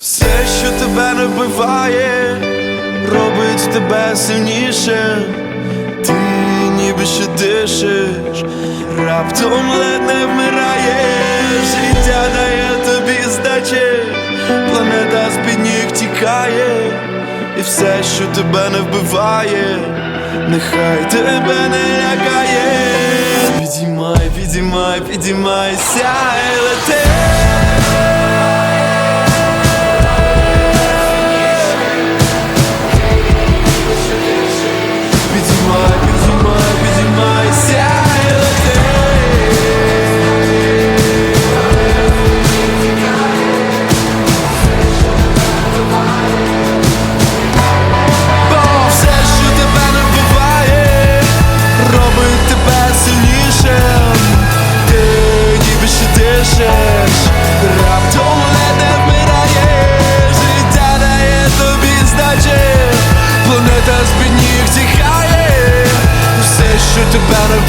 Все, що тебе не вбиває, робить тебе сильніше. Ти ніби ще дишиш, раптом ледь не вмираєш. Життя дає тобі здачі, планета з-під ніг тікає, і все, що тебе не вбиває, нехай тебе не лякає. Підіймай, підіймай, підіймайся і лети. Ще раптом ледь не вмираєш. Життя дає тобі здачі, планета з-під ніг. Все, що тебе не